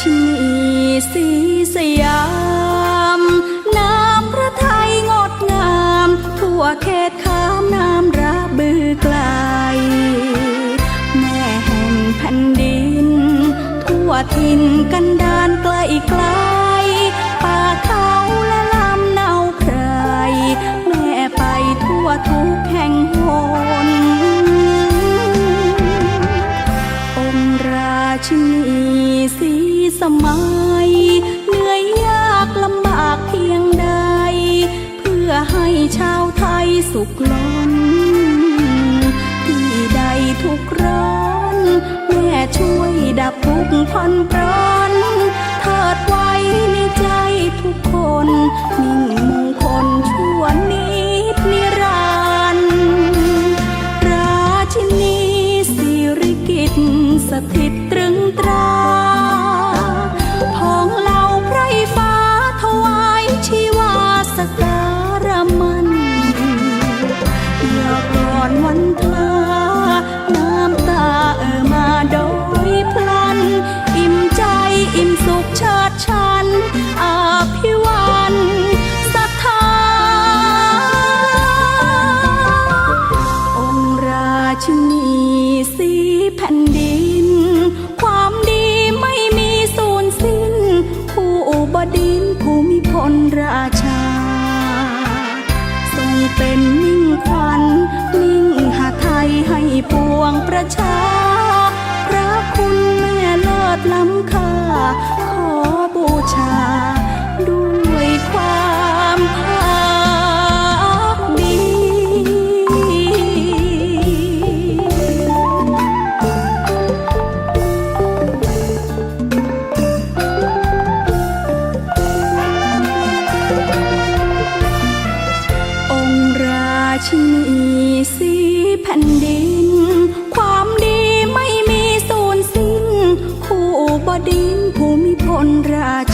ชินีสีสยาม น้ำพระไทยงดงาม ทั่วเขตขามน้ำระบือไกล แม่แห่งแผ่นดิน ทั่วทิ่นกันดานไกลไกล สุขล้น ที่ใดทุกร้อน แม่ช่วยดับทุกข์ผ่อนปรนเถิดไว้ในใจทุกคนนิ่ง อนาน้ำตาเอ่อมาโดยพลัน อิ่มใจอิ่มสุขเชิดชันอาภิวันศรัทธาองค์ราชินีสีแผ่นดิน ความดีไม่มีสูญสิ้น ผู้บดินทร์ภูมิพลราชา ทรงเป็นมิ่งขวั ชาพระคุณแม่เลิศล้ำค่า ขอบูชา มิพลราช